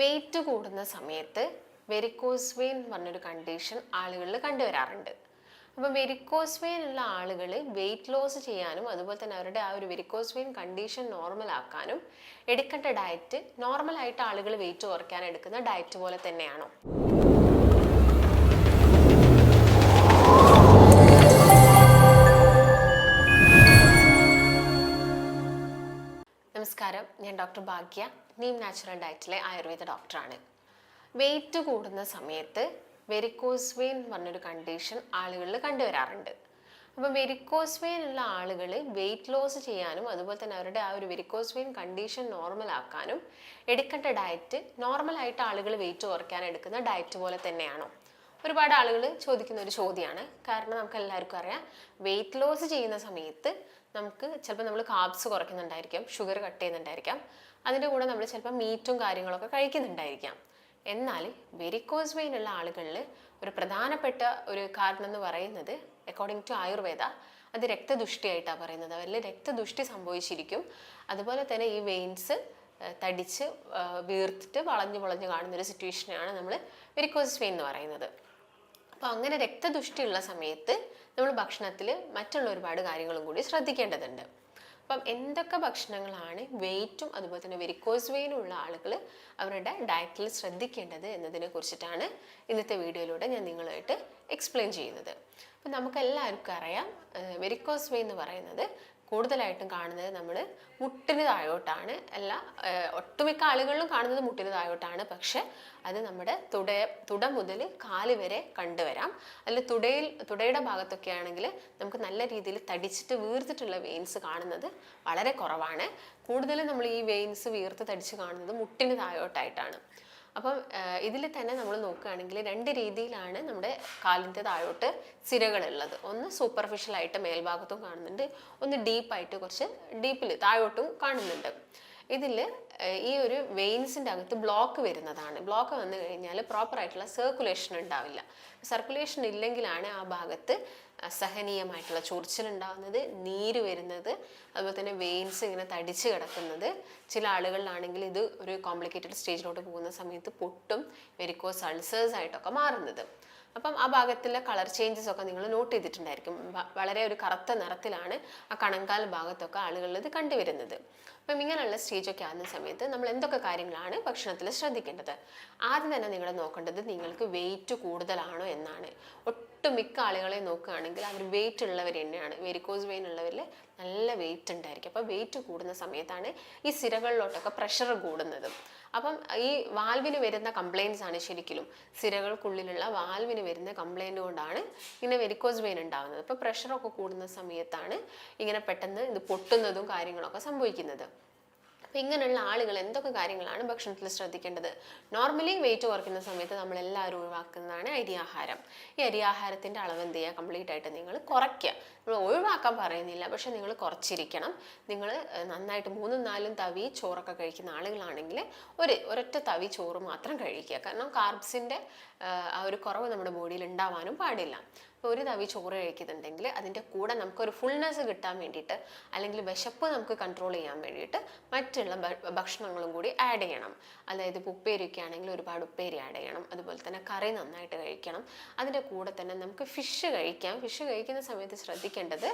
Wait കൂടുന്ന സമയത്ത് varicose vein പറഞ്ഞൊരു കണ്ടീഷൻ ആളുകളിൽ കണ്ടുവരാറുണ്ട്. അപ്പം വെരിക്കോസ് വെയിൻ ഉള്ള ആളുകൾ വെയിറ്റ് ലോസ് ചെയ്യാനും അതുപോലെ തന്നെ അവരുടെ ആ ഒരു വെരിക്കോസ് വെയിൻ കണ്ടീഷൻ നോർമൽ ആക്കാനും എടുക്കേണ്ട ഡയറ്റ് നോർമലായിട്ട് ആളുകൾ വെയിറ്റ് കുറയ്ക്കാൻ എടുക്കുന്ന ഡയറ്റ് പോലെ തന്നെയാണോ? ഞാൻ ഡോക്ടർ ഭാഗ്യ നീം നാച്ചുറൽ ഡയറ്റിലെ ആയുർവേദ ഡോക്ടറാണ്. വെയിറ്റ് കൂടുന്ന സമയത്ത് വെരിക്കോസ് വെയിൻ പറഞ്ഞൊരു കണ്ടീഷൻ ആളുകളിൽ കണ്ടുവരാറുണ്ട്. അപ്പം വെരിക്കോസ് വെയിൻ ഉള്ള ആളുകൾ വെയിറ്റ് ലോസ് ചെയ്യാനും അതുപോലെ തന്നെ അവരുടെ ആ ഒരു വെരിക്കോസ് വെയിൻ കണ്ടീഷൻ നോർമൽ ആക്കാനും എടുക്കേണ്ട ഡയറ്റ് നോർമലായിട്ട് ആളുകൾ വെയിറ്റ് കുറയ്ക്കാൻ എടുക്കുന്ന ഡയറ്റ് പോലെ തന്നെയാണോ? ഒരുപാട് ആളുകൾ ചോദിക്കുന്ന ഒരു ചോദ്യമാണ്. കാരണം നമുക്ക് എല്ലാവർക്കും അറിയാം വെയിറ്റ് ലോസ് ചെയ്യുന്ന സമയത്ത് നമുക്ക് ചിലപ്പോൾ നമ്മൾ കാബ്സ് കുറയ്ക്കുന്നുണ്ടായിരിക്കാം ഷുഗർ കട്ട് ചെയ്യുന്നുണ്ടായിരിക്കാം. അതിന്റെ കൂടെ നമ്മൾ ചിലപ്പോൾ മീറ്റും കാര്യങ്ങളൊക്കെ കഴിക്കുന്നുണ്ടായിരിക്കാം. എന്നാൽ വെരിക്കോസ് വെയിൻ ഉള്ള ആളുകളിൽ ഒരു പ്രധാനപ്പെട്ട ഒരു കാരണം എന്ന് പറയുന്നത് അക്കോർഡിംഗ് ടു ആയുർവേദ അത് രക്തദുഷ്ടിയായിട്ടാണ് പറയുന്നത്. അവരിൽ രക്തദുഷ്ടി സംഭവിച്ചിരിക്കും. അതുപോലെ തന്നെ ഈ വെയിൻസ് തടിച്ച് വീർത്തിട്ട് വളഞ്ഞു വളഞ്ഞു കാണുന്നൊരു സിറ്റുവേഷനാണ് നമ്മൾ വെരിക്കോസ് വെയിൻ എന്ന് പറയുന്നത്. അപ്പോൾ അങ്ങനെ രക്തദുഷ്ടിയുള്ള സമയത്ത് നമ്മൾ ഭക്ഷണത്തിൽ മറ്റുള്ള ഒരുപാട് കാര്യങ്ങളും കൂടി ശ്രദ്ധിക്കേണ്ടതുണ്ട്. അപ്പം എന്തൊക്കെ ഭക്ഷണങ്ങളാണ് വെയിറ്റും അതുപോലെ തന്നെ വെരിക്കോസ് വെയിനും ഉള്ള ആളുകൾ അവരുടെ ഡയറ്റിൽ ശ്രദ്ധിക്കേണ്ടത് എന്നതിനെ കുറിച്ചിട്ടാണ് ഇന്നത്തെ വീഡിയോയിലൂടെ ഞാൻ നിങ്ങളുമായിട്ട് എക്സ്പ്ലെയിൻ ചെയ്യുന്നത്. അപ്പം നമുക്ക് എല്ലാവർക്കും അറിയാം വെരിക്കോസ് വെയിൻ എന്ന് പറയുന്നത് കൂടുതലായിട്ടും കാണുന്നത് നമ്മൾ മുട്ടിന് താഴോട്ടാണ്. അല്ല ഒട്ടുമിക്ക ആളുകളിലും കാണുന്നത് മുട്ടിന് താഴോട്ടാണ്. പക്ഷെ അത് നമ്മുടെ തുട തുട മുതൽ കാൽ വരെ കണ്ടുവരാം. അതിൽ തുടയിൽ തുടയുടെ ഭാഗത്തൊക്കെ ആണെങ്കിൽ നമുക്ക് നല്ല രീതിയിൽ തടിച്ചിട്ട് വീർത്തിട്ടുള്ള വെയിൻസ് കാണുന്നത് വളരെ കുറവാണ്. കൂടുതലും നമ്മൾ ഈ വെയിൻസ് വീർത്ത് തടിച്ച് കാണുന്നത് മുട്ടിന് താഴോട്ടായിട്ടാണ്. അപ്പം ഇതിൽ തന്നെ നമ്മൾ നോക്കുകയാണെങ്കിൽ രണ്ട് രീതിയിലാണ് നമ്മുടെ കാലിന്റെ താഴോട്ട് സിരകളുള്ളത്. ഒന്ന് സൂപ്പർഫിഷ്യലായിട്ട് മേൽഭാഗത്തും കാണുന്നുണ്ട്. ഒന്ന് ഡീപ്പായിട്ട് കുറച്ച് ഡീപ്പിൽ താഴോട്ടും കാണുന്നുണ്ട്. ഇതിൽ ഈ ഒരു വെയിൻസിന്റെ അകത്ത് ബ്ലോക്ക് വരുന്നതാണ്. ബ്ലോക്ക് വന്നു കഴിഞ്ഞാൽ പ്രോപ്പറായിട്ടുള്ള സർക്കുലേഷൻ ഉണ്ടാവില്ല. സർക്കുലേഷൻ ഇല്ലെങ്കിലാണ് ആ ഭാഗത്ത് അസഹനീയമായിട്ടുള്ള ചൊറിച്ചിലുണ്ടാകുന്നത് നീര് വരുന്നത് അതുപോലെ തന്നെ വെയിൻസ് ഇങ്ങനെ തടിച്ച് കിടക്കുന്നത്. ചില ആളുകളിലാണെങ്കിൽ ഇത് ഒരു കോംപ്ലിക്കേറ്റഡ് സ്റ്റേജിലോട്ട് പോകുന്ന സമയത്ത് പൊട്ടും വെരിക്കോസ് അൾസേഴ്സ് ആയിട്ടൊക്കെ മാറുന്നത്. അപ്പം ആ ഭാഗത്തിലെ കളർ ചേഞ്ചസ് ഒക്കെ നിങ്ങൾ നോട്ട് ചെയ്തിട്ടുണ്ടായിരിക്കും. വളരെ ഒരു കറുത്ത നിറത്തിലാണ് ആ കണങ്കാൽ ഭാഗത്തൊക്കെ ആളുകളിൽ ഇത് കണ്ടുവരുന്നത്. അപ്പം ഇങ്ങനെയുള്ള സ്റ്റേജൊക്കെ ആകുന്ന സമയത്ത് നമ്മൾ എന്തൊക്കെ കാര്യങ്ങളാണ് ഭക്ഷണത്തിൽ ശ്രദ്ധിക്കേണ്ടത്? ആദ്യം തന്നെ നിങ്ങൾ നോക്കേണ്ടത് നിങ്ങൾക്ക് വെയിറ്റ് കൂടുതലാണോ എന്നാണ്. ഒട്ടും മിക്ക ആളുകളെ നോക്കുകയാണെങ്കിൽ അവർ വെയിറ്റ് ഉള്ളവർ തന്നെയാണ്. വെരിക്കോസ് വെയിൻ ഉള്ളവരിൽ നല്ല വെയിറ്റ് ഉണ്ടായിരിക്കും. അപ്പോൾ വെയിറ്റ് കൂടുന്ന സമയത്താണ് ഈ സിരകളിലോട്ടൊക്കെ പ്രഷർ കൂടുന്നത്. അപ്പം ഈ വാൽവിന് വരുന്ന കംപ്ലയിൻസ് ആണ് ശരിക്കും സിരകൾക്കുള്ളിലുള്ള വാൽവിന് വരുന്ന കംപ്ലയിന്റ് കൊണ്ടാണ് ഇങ്ങനെ വെരിക്കോസ് വെയിൻ ഉണ്ടാകുന്നത്. അപ്പോൾ പ്രഷറൊക്കെ കൂടുന്ന സമയത്താണ് ഇങ്ങനെ പെട്ടെന്ന് ഇത് പൊട്ടുന്നതും കാര്യങ്ങളൊക്കെ സംഭവിക്കുന്നത്. അപ്പോൾ ഇങ്ങനെയുള്ള ആളുകൾ എന്തൊക്കെ കാര്യങ്ങളാണ് ഭക്ഷണത്തിൽ ശ്രദ്ധിക്കേണ്ടത്? നോർമലി വെയിറ്റ് കുറയ്ക്കുന്ന സമയത്ത് നമ്മൾ എല്ലാവരും ഒഴിവാക്കുന്നതാണ് അരിയാഹാരം. ഈ അരിയാഹാരത്തിന്റെ അളവ് എന്ത് ചെയ്യുക? കംപ്ലീറ്റ് ആയിട്ട് നിങ്ങൾ കുറയ്ക്കുക. നമ്മൾ ഒഴിവാക്കാൻ പറയുന്നില്ല പക്ഷേ നിങ്ങൾ കുറച്ചിരിക്കണം. നിങ്ങൾ നന്നായിട്ട് മൂന്നും നാലും തവി ചോറൊക്കെ കഴിക്കുന്ന ആളുകളാണെങ്കിൽ ഒരു ഒരൊറ്റ തവി ചോറ് മാത്രം കഴിക്കുക. കാരണം കാർബ്സിന്റെ ആ ഒരു കുറവ് നമ്മുടെ ബോഡിയിൽ ഉണ്ടാവാനും പാടില്ല. ഇപ്പോൾ ഒരു തവി ചോറ് കഴിക്കുന്നുണ്ടെങ്കിൽ അതിന്റെ കൂടെ നമുക്കൊരു ഫുൾനെസ് കിട്ടാൻ വേണ്ടിയിട്ട് അല്ലെങ്കിൽ വിശപ്പ് നമുക്ക് കൺട്രോൾ ചെയ്യാൻ വേണ്ടിയിട്ട് മറ്റുള്ള ഭക്ഷണങ്ങളും കൂടി ആഡ് ചെയ്യണം. അതായത് ഇപ്പോൾ ഉപ്പേരിയൊക്കെ ആണെങ്കിൽ ഒരുപാട് ഉപ്പേരി ആഡ് ചെയ്യണം. അതുപോലെ തന്നെ കറി നന്നായിട്ട് കഴിക്കണം. അതിന്റെ കൂടെ തന്നെ നമുക്ക് ഫിഷ് കഴിക്കാം. ഫിഷ് കഴിക്കുന്ന സമയത്ത് ശ്രദ്ധിക്കേണ്ടത്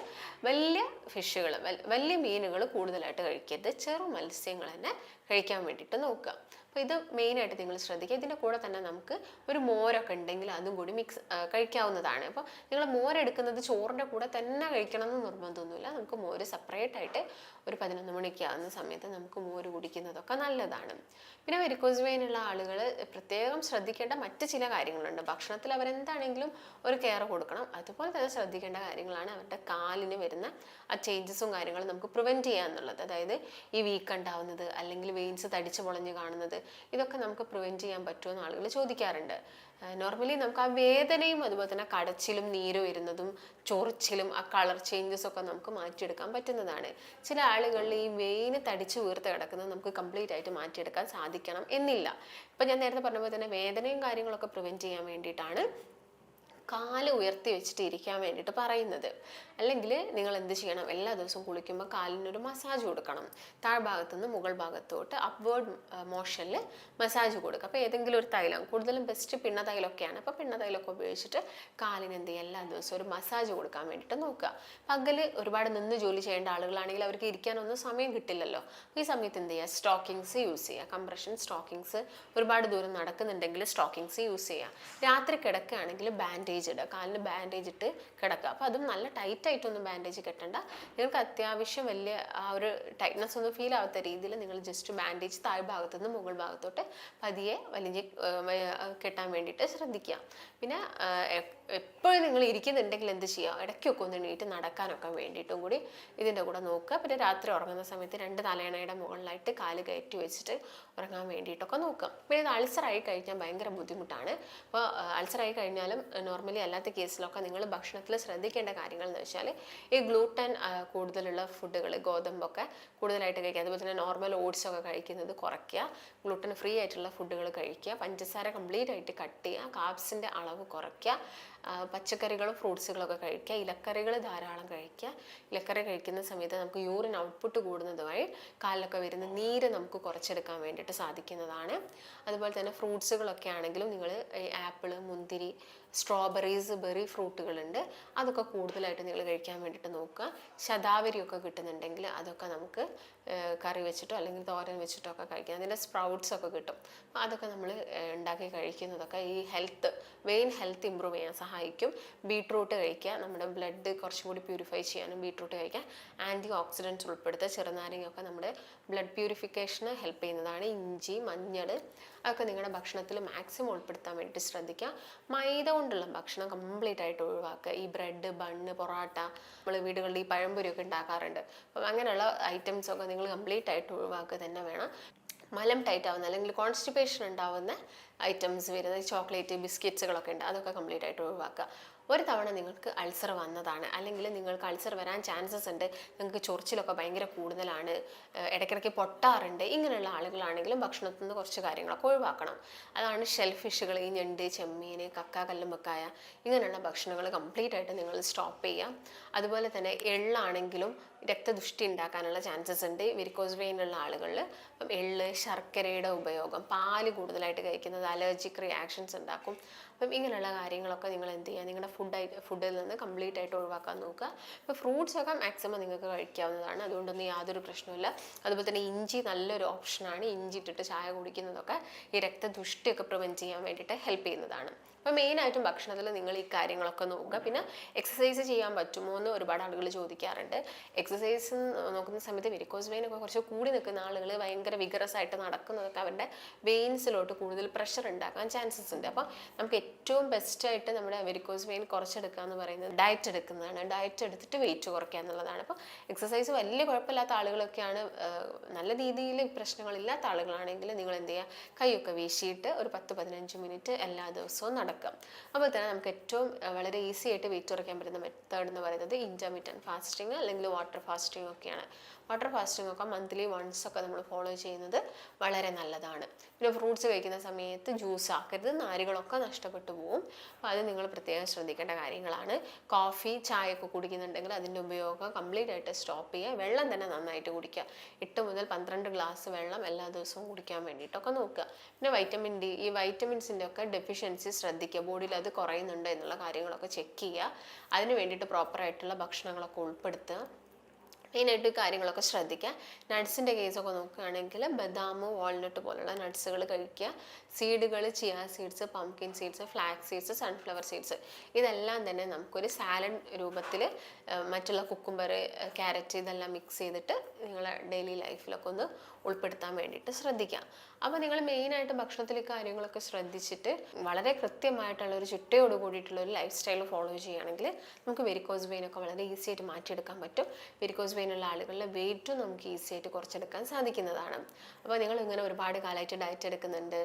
വലിയ ഫിഷുകൾ വലിയ മീനുകൾ കൂടുതലായിട്ട് കഴിക്കരുത്. ചെറു മത്സ്യങ്ങൾ തന്നെ കഴിക്കാൻ വേണ്ടിയിട്ട് നോക്കുക. അപ്പോൾ ഇത് മെയിനായിട്ട് നിങ്ങൾ ശ്രദ്ധിക്കുക. ഇതിന്റെ കൂടെ തന്നെ നമുക്ക് ഒരു മോരൊക്കെ ഉണ്ടെങ്കിൽ അതും കൂടി മിക്സ് കഴിക്കാവുന്നതാണ്. അപ്പോൾ നിങ്ങൾ മോരെടുക്കുന്നത് ചോറിന്റെ കൂടെ തന്നെ കഴിക്കണം എന്ന് നിർബന്ധമൊന്നുമില്ല. നമുക്ക് മോര് സെപ്പറേറ്റ് ആയിട്ട് ഒരു പതിനൊന്ന് മണിക്ക് ആവുന്ന സമയത്ത് നമുക്ക് മോര് കുടിക്കുന്നതൊക്കെ നല്ലതാണ്. പിന്നെ വെരിക്കോസ് വെയിനുള്ള ആളുകൾ പ്രത്യേകം ശ്രദ്ധിക്കേണ്ട മറ്റ് ചില കാര്യങ്ങളുണ്ട്. ഭക്ഷണത്തിൽ അവരെന്താണെങ്കിലും ഒരു കെയർ കൊടുക്കണം. അതുപോലെ തന്നെ ശ്രദ്ധിക്കേണ്ട കാര്യങ്ങളാണ് അവരുടെ കാലിന് വരുന്ന ആ ചേഞ്ചസും കാര്യങ്ങളും നമുക്ക് പ്രിവെന്റ് ചെയ്യുക എന്നുള്ളത് അതായത് ഈ വീക്ക് ഉണ്ടാവുന്നത് അല്ലെങ്കിൽ വെയിൻസ് തടിച്ച് പൊളഞ്ഞ് കാണുന്നത് ഇതൊക്കെ നമുക്ക് പ്രിവെന്റ് ചെയ്യാൻ പറ്റുമോ എന്ന് ആളുകൾ ചോദിക്കാറുണ്ട്. നോർമലി നമുക്ക് ആ വേദനയും അതുപോലെ തന്നെ കടച്ചിലും നീര് വരുന്നതും ചൊറിച്ചിലും ആ കളർ ചേഞ്ചസ് ഒക്കെ നമുക്ക് മാറ്റിയെടുക്കാൻ പറ്റുന്നതാണ്. ചില ആളുകളിൽ ഈ വെയിന് തടിച്ച് വീർത്ത് കിടക്കുന്നത് നമുക്ക് കംപ്ലീറ്റ് ആയിട്ട് മാറ്റിയെടുക്കാൻ സാധിക്കണം എന്നില്ല. ഇപ്പം ഞാൻ നേരത്തെ പറഞ്ഞ പോലെ തന്നെ വേദനയും കാര്യങ്ങളൊക്കെ പ്രിവെന്റ് ചെയ്യാൻ വേണ്ടിയിട്ടാണ് കാൽ ഉയർത്തി വെച്ചിട്ട് ഇരിക്കാൻ വേണ്ടിയിട്ട് പറയുന്നത്. അല്ലെങ്കിൽ നിങ്ങൾ എന്ത് ചെയ്യണം? എല്ലാ ദിവസവും കുളിക്കുമ്പോൾ കാലിനൊരു മസാജ് കൊടുക്കണം. താഴ്ഭാഗത്തു നിന്ന് മുകൾ ഭാഗത്തോട്ട് അപ്വേർഡ് മോഷനിൽ മസാജ് കൊടുക്കുക. അപ്പോൾ ഏതെങ്കിലും ഒരു തൈലം കൂടുതലും ബെസ്റ്റ് പിണ്ണ തൈലമൊക്കെയാണ് അപ്പോൾ പിണ്ണ തൈലൊക്കെ ഉപയോഗിച്ചിട്ട് കാലിന് എന്ത് ചെയ്യുക എല്ലാ ദിവസവും ഒരു മസാജ് കൊടുക്കാൻ വേണ്ടിയിട്ട് നോക്കുക. പകൽ ഒരുപാട് നിന്ന് ജോലി ചെയ്യേണ്ട ആളുകളാണെങ്കിൽ അവർക്ക് ഇരിക്കാനൊന്നും സമയം കിട്ടില്ലല്ലോ. ഈ സമയത്ത് എന്ത് ചെയ്യുക? സ്റ്റോക്കിങ്സ് യൂസ് ചെയ്യുക. കംപ്രഷൻ സ്റ്റോക്കിങ്സ് ഒരുപാട് ദൂരം നടക്കുന്നുണ്ടെങ്കിൽ സ്റ്റോക്കിങ്സ് യൂസ് ചെയ്യുക. രാത്രി കിടക്കുകയാണെങ്കിൽ ബാൻഡേജ് ഇടുക. കാലിന് ബാൻഡേജ് ഇട്ട് കിടക്കുക. അപ്പോൾ അതും നല്ല ടൈറ്റ് ആയിട്ടൊന്നും ബാൻഡേജ് കെട്ടണ്ട. നിങ്ങൾക്ക് അത്യാവശ്യം വലിയ ആ ഒരു ടൈറ്റ്നസ് ഒന്നും ഫീൽ ആവാത്ത രീതിയിൽ നിങ്ങൾ ജസ്റ്റ് ബാൻഡേജ് താഴ്ഭാഗത്തു നിന്ന് മുകൾ ഭാഗത്തോട്ട് പതിയെ വലിഞ്ഞ് കെട്ടാൻ വേണ്ടിയിട്ട് ശ്രദ്ധിക്കുക. പിന്നെ എപ്പോഴും നിങ്ങൾ ഇരിക്കുന്നുണ്ടെങ്കിൽ എന്ത് ചെയ്യുക ഇടയ്ക്കൊക്കെ ഒന്ന് എണീറ്റ് നടക്കാനൊക്കെ വേണ്ടിയിട്ടും കൂടി ഇതിന്റെ കൂടെ നോക്കുക. പിന്നെ രാത്രി ഉറങ്ങുന്ന സമയത്ത് രണ്ട് തലയണയുടെ മുകളിലായിട്ട് കാൽ കയറ്റി വെച്ചിട്ട് ഉറങ്ങാൻ വേണ്ടിയിട്ടൊക്കെ നോക്കുക. പിന്നെ ഇത് അൾസറായി കഴിഞ്ഞാൽ ഭയങ്കര ബുദ്ധിമുട്ടാണ്. അപ്പോൾ അൾസറായി കഴിഞ്ഞാലും നോർമലി അല്ലാത്ത കേസിലൊക്കെ നിങ്ങൾ ഭക്ഷണത്തിൽ ശ്രദ്ധിക്കേണ്ട കാര്യങ്ങൾ എന്ന് വെച്ചാൽ ഈ ഗ്ലൂട്ടൻ കൂടുതലുള്ള ഫുഡുകൾ ഗോതമ്പൊക്കെ കൂടുതലായിട്ട് കഴിക്കുക. അതുപോലെ തന്നെ നോർമൽ ഓട്സ് ഒക്കെ കഴിക്കുന്നത് കുറയ്ക്കുക. ഗ്ലൂട്ടൻ ഫ്രീ ആയിട്ടുള്ള ഫുഡുകൾ കഴിക്കുക. പഞ്ചസാര കംപ്ലീറ്റ് ആയിട്ട് കട്ട് ചെയ്യുക. കാപ്സിന്റെ അളവ് കുറയ്ക്കുക. പച്ചക്കറികളും ഫ്രൂട്ട്സുകളൊക്കെ കഴിക്കുക ഇലക്കറികൾ ധാരാളം കഴിക്കുക. ഇലക്കറി കഴിക്കുന്ന സമയത്ത് നമുക്ക് യൂറിൻ ഔട്ട്പുട്ട് കൂടുന്നത് വഴി കാലിലൊക്കെ വരുന്ന നീര് നമുക്ക് കുറച്ചെടുക്കാൻ വേണ്ടിയിട്ട് സാധിക്കുന്നതാണ്. അതുപോലെ തന്നെ ഫ്രൂട്ട്സുകളൊക്കെ ആണെങ്കിലും നിങ്ങൾ ആപ്പിൾ മുന്തിരി സ്ട്രോബെറീസ് ബെറി ഫ്രൂട്ടുകളുണ്ട് അതൊക്കെ കൂടുതലായിട്ട് നിങ്ങൾ കഴിക്കാൻ വേണ്ടിയിട്ട് നോക്കുക. ശതാവരിയൊക്കെ കിട്ടുന്നുണ്ടെങ്കിൽ അതൊക്കെ നമുക്ക് കറി വെച്ചിട്ടോ അല്ലെങ്കിൽ തോരൻ വെച്ചിട്ടോ ഒക്കെ കഴിക്കാം. അതിന്റെ സ്പ്രൗട്ട്സ് ഒക്കെ കിട്ടും. അപ്പോൾ അതൊക്കെ നമ്മൾ ഉണ്ടാക്കി കഴിക്കുന്നതൊക്കെ ഈ ഹെൽത്ത് വെയിൻ ഹെൽത്ത് ഇമ്പ്രൂവ് ചെയ്യാൻ സഹായിക്കും. ബീട്രൂട്ട് കഴിക്കുക. നമ്മുടെ ബ്ലഡ് കുറച്ചും കൂടി പ്യൂരിഫൈ ചെയ്യാനും ബീട്രൂട്ട് കഴിക്കുക ആന്റി ഓക്സിഡന്റ്സ് ഉൾപ്പെടുത്തുക. ചെറുനാരങ്ങയൊക്കെ നമ്മുടെ ബ്ലഡ് പ്യൂരിഫിക്കേഷന് ഹെൽപ്പ് ചെയ്യുന്നതാണ്. ഇഞ്ചി മഞ്ഞൾ അതൊക്കെ നിങ്ങളുടെ ഭക്ഷണത്തിൽ മാക്സിമം ഉൾപ്പെടുത്താൻ വേണ്ടിയിട്ട് ശ്രദ്ധിക്കുക. മൈദ കൊണ്ടുള്ള ഭക്ഷണം കംപ്ലീറ്റ് ആയിട്ട് ഒഴിവാക്കുക. ഈ ബ്രെഡ് ബണ്ണ് പൊറോട്ട നമ്മൾ വീടുകളിൽ ഈ പഴംപൊരിയൊക്കെ ഉണ്ടാക്കാറുണ്ട്. അപ്പം അങ്ങനെയുള്ള ഐറ്റംസ് ഒക്കെ നിങ്ങൾ കംപ്ലീറ്റ് ആയിട്ട് ഒഴിവാക്കുക തന്നെ വേണം. മലം ടൈറ്റ് ആവുന്ന അല്ലെങ്കിൽ കോൺസ്റ്റിപ്പേഷൻ ഉണ്ടാവുന്ന ഐറ്റംസ് വരുന്നത് ചോക്ലേറ്റ് ബിസ്ക്കറ്റ്സുകളൊക്കെ ഉണ്ട്. അതൊക്കെ കംപ്ലീറ്റ് ആയിട്ട് ഒഴിവാക്കുക. ഒരു തവണ നിങ്ങൾക്ക് അൾസർ വന്നതാണ് അല്ലെങ്കിൽ നിങ്ങൾക്ക് അൾസർ വരാൻ ചാൻസസ് ഉണ്ട് നിങ്ങൾക്ക് ചൊറിച്ചിലൊക്കെ ഭയങ്കര കൂടുതലാണ് ഇടയ്ക്കിടയ്ക്ക് പൊട്ടാറുണ്ട് ഇങ്ങനെയുള്ള ആളുകളാണെങ്കിലും ഭക്ഷണത്തിൽ നിന്ന് കുറച്ച് കാര്യങ്ങളൊക്കെ ഒഴിവാക്കണം. അതാണ് ഷെൽ ഫിഷുകൾ ഈ ഞണ്ട് ചെമ്മീൻ കക്ക കല്ലുമ്പക്കായ ഇങ്ങനെയുള്ള ഭക്ഷണങ്ങൾ കംപ്ലീറ്റ് ആയിട്ട് നിങ്ങൾ സ്റ്റോപ്പ് ചെയ്യുക. അതുപോലെ തന്നെ എള്ളാണെങ്കിലും രക്തദുഷ്ടി ഉണ്ടാക്കാനുള്ള ചാൻസസ് ഉണ്ട്. വെരിക്കോസ് വെയിനുള്ള ആളുകളിൽ അപ്പം എള്ള് ശർക്കരയുടെ ഉപയോഗം പാൽ കൂടുതലായിട്ട് കഴിക്കുന്നത് അലർജിക് റിയാക്ഷൻസ് ഉണ്ടാക്കും. അപ്പം ഇങ്ങനെയുള്ള കാര്യങ്ങളൊക്കെ നിങ്ങൾ എന്ത് ചെയ്യുക? നിങ്ങളുടെ ഫുഡ് ഫുഡിൽ നിന്ന് കംപ്ലീറ്റ് ആയിട്ട് ഒഴിവാക്കാൻ നോക്കുക. ഇപ്പോൾ ഫ്രൂട്ട്സ് ഒക്കെ മാക്സിമം നിങ്ങൾക്ക് കഴിക്കാവുന്നതാണ്. അതുകൊണ്ടൊന്നും യാതൊരു പ്രശ്നമില്ല അതുപോലെ തന്നെ ഇഞ്ചി നല്ലൊരു ഓപ്ഷനാണ് ഇഞ്ചി ഇട്ടിട്ട് ചായ കുടിക്കുന്നതൊക്കെ ഈ രക്തദുഷ്ടിയൊക്കെ പ്രിവെന്റ് ചെയ്യാൻ വേണ്ടിയിട്ട് ഹെൽപ്പ് ചെയ്യുന്നതാണ്. അപ്പോൾ മെയിനായിട്ടും ഭക്ഷണത്തിൽ നിങ്ങൾ ഈ കാര്യങ്ങളൊക്കെ നോക്കുക. പിന്നെ എക്സസൈസ് ചെയ്യാൻ പറ്റുമോ എന്ന് ഒരുപാട് ആളുകൾ ചോദിക്കാറുണ്ട്. എക്സസൈസ് നോക്കുന്ന സമയത്ത് വെരിക്കോസ് വെയിൻ ഒക്കെ കുറച്ച് കൂടി നിൽക്കുന്ന ആളുകൾ ഭയങ്കര വിഗറസ് ആയിട്ട് നടക്കുന്നതൊക്കെ അവരുടെ വെയിൻസിലോട്ട് കൂടുതൽ പ്രഷർ ഉണ്ടാക്കാൻ ചാൻസസ് ഉണ്ട്. അപ്പോൾ നമുക്ക് ഏറ്റവും ബെസ്റ്റ് ആയിട്ട് നമ്മുടെ വെരിക്കോസ് വെയിൻ കുറച്ചെടുക്കുക എന്ന് പറയുന്നത് ഡയറ്റ് എടുക്കുന്നതാണ്. ഡയറ്റ് എടുത്തിട്ട് വെയിറ്റ് കുറയ്ക്കുക എന്നുള്ളതാണ്. അപ്പോൾ എക്സസൈസ് വലിയ കുഴപ്പമില്ലാത്ത ആളുകളൊക്കെയാണ് നല്ല രീതിയിൽ പ്രശ്നങ്ങളില്ലാത്ത ആളുകളാണെങ്കിൽ നിങ്ങൾ എന്ത് ചെയ്യുക? കൈയൊക്കെ വീശിയിട്ട് ഒരു പത്ത് പതിനഞ്ച് മിനിറ്റ് എല്ലാ ദിവസവും അപ്പോൾ തന്നെ നമുക്ക് ഏറ്റവും വളരെ ഈസി ആയിട്ട് വെയിറ്റ് കുറയ്ക്കാൻ പറ്റുന്ന മെത്തേഡ് എന്ന് പറയുന്നത് ഇന്റർമീഡിയൻ ഫാസ്റ്റിംഗ് അല്ലെങ്കിൽ വാട്ടർ ഫാസ്റ്റിംഗ് ഒക്കെയാണ്. വാട്ടർ ഫാസ്റ്റിംഗ് ഒക്കെ മന്ത്ലി വൺസ് ഒക്കെ നമ്മൾ ഫോളോ ചെയ്യുന്നത് വളരെ നല്ലതാണ്. പിന്നെ ഫ്രൂട്ട്സ് കഴിക്കുന്ന സമയത്ത് ജ്യൂസ് ആക്കരുത് നാരുകളൊക്കെ നഷ്ടപ്പെട്ടു പോകും അപ്പോൾ അത് നിങ്ങൾ പ്രത്യേകം ശ്രദ്ധിക്കേണ്ട കാര്യങ്ങളാണ്. കോഫി ചായ ഒക്കെ കുടിക്കുന്നുണ്ടെങ്കിൽ അതിന്റെ ഉപയോഗം കംപ്ലീറ്റ് ആയിട്ട് സ്റ്റോപ്പ് ചെയ്യുക. വെള്ളം തന്നെ നന്നായിട്ട് കുടിക്കുക. എട്ട് മുതൽ പന്ത്രണ്ട് ഗ്ലാസ് വെള്ളം എല്ലാ ദിവസവും കുടിക്കാൻ വേണ്ടിയിട്ടൊക്കെ നോക്കുക. പിന്നെ വൈറ്റമിൻ ഡി ഈ വൈറ്റമിൻസിന്റെ ഒക്കെ ഡെഫിഷ്യൻസി ശ്രദ്ധിക്കുക. ബോഡിയിൽ അത് കുറയുന്നുണ്ടോ എന്നുള്ള കാര്യങ്ങളൊക്കെ ചെക്ക് ചെയ്യുക. അതിന് വേണ്ടിയിട്ട് പ്രോപ്പറായിട്ടുള്ള ഭക്ഷണങ്ങളൊക്കെ ഉൾപ്പെടുത്തുക. മെയിനായിട്ട് കാര്യങ്ങളൊക്കെ ശ്രദ്ധിക്കുക. നട്ട്സിന്റെ കേസൊക്കെ നോക്കുകയാണെങ്കിൽ ബദാം വാൾനട്ട് പോലുള്ള നട്ട്സുകൾ കഴിക്കുക. സീഡുകൾ chia seeds pumpkin seeds flax seeds sunflower seeds. ഇതെല്ലാം തന്നെ നമുക്കൊരു സാലഡ് രൂപത്തിൽ മറ്റുള്ള കുക്കുംബർ ക്യാരറ്റ് ഇതെല്ലാം മിക്സ് ചെയ്തിട്ട് നിങ്ങളെ ഡെയിലി ലൈഫിലൊക്കെ ഒന്ന് ഉൾപ്പെടുത്താൻ വേണ്ടിയിട്ട് ശ്രദ്ധിക്കാം അപ്പോൾ നിങ്ങൾ മെയിനായിട്ട് ഭക്ഷണത്തിൽ കാര്യങ്ങളൊക്കെ ശ്രദ്ധിച്ചിട്ട് വളരെ കൃത്യമായിട്ടുള്ള ഒരു ചിട്ടയോട് കൂടിയിട്ടുള്ള ഒരു ലൈഫ് സ്റ്റൈൽ ഫോളോ ചെയ്യുകയാണെങ്കിൽ നമുക്ക് വെരിക്കോസ് വെയിൻ ഒക്കെ വളരെ ഈസി ആയിട്ട് മാറ്റിയെടുക്കാൻ പറ്റും. വെരിക്കോസ് വെയിൻ ആളുകളുടെ വെയിറ്റും നമുക്ക് ഈസി ആയിട്ട് കുറച്ചെടുക്കാൻ സാധിക്കുന്നതാണ്. അപ്പോൾ നിങ്ങൾ ഇങ്ങനെ ഒരുപാട് കാലമായിട്ട് ഡയറ്റ് എടുക്കുന്നുണ്ട്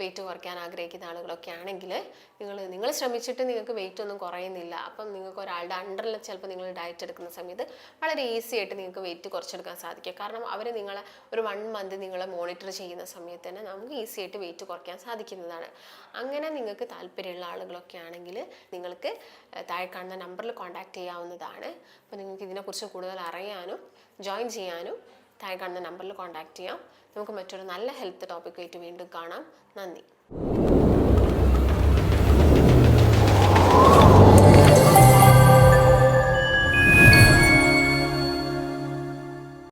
വെയിറ്റ് കുറയ്ക്കാൻ ആഗ്രഹിക്കുന്ന ആളുകളൊക്കെ ആണെങ്കിൽ നിങ്ങൾ നിങ്ങൾ ശ്രമിച്ചിട്ട് നിങ്ങൾക്ക് വെയിറ്റ് ഒന്നും കുറയുന്നില്ല. അപ്പം നിങ്ങൾക്ക് ഒരാളുടെ അണ്ടറിൽ ചിലപ്പോൾ നിങ്ങൾ ഡയറ്റ് എടുക്കുന്ന സമയത്ത് വളരെ ഈസി ആയിട്ട് നിങ്ങൾക്ക് വെയിറ്റ് കുറച്ചെടുക്കാൻ സാധിക്കും. കാരണം അവർ നിങ്ങളെ ഒരു വൺ മന്ത് നിങ്ങളെ മോണിറ്റർ ചെയ്യുന്ന സമയത്ത് തന്നെ നമുക്ക് ഈസി ആയിട്ട് വെയിറ്റ് കുറയ്ക്കാൻ സാധിക്കുന്നതാണ്. അങ്ങനെ നിങ്ങൾക്ക് താല്പര്യമുള്ള ആളുകളൊക്കെ ആണെങ്കിൽ നിങ്ങൾക്ക് താഴെ കാണുന്ന നമ്പറിൽ കോൺടാക്ട് ചെയ്യാവുന്നതാണ്. അപ്പോൾ നിങ്ങൾക്ക് ഇതിനെക്കുറിച്ച് കൂടുതൽ അറിയാനും ജോയിൻ ചെയ്യാനും താഴെ കാണുന്ന നമ്പറിൽ കോൺടാക്ട് ചെയ്യാം. നമുക്ക് മറ്റൊരു നല്ല ഹെൽത്ത് ടോപ്പിക്കായിട്ട് വീണ്ടും കാണാം. നന്ദി.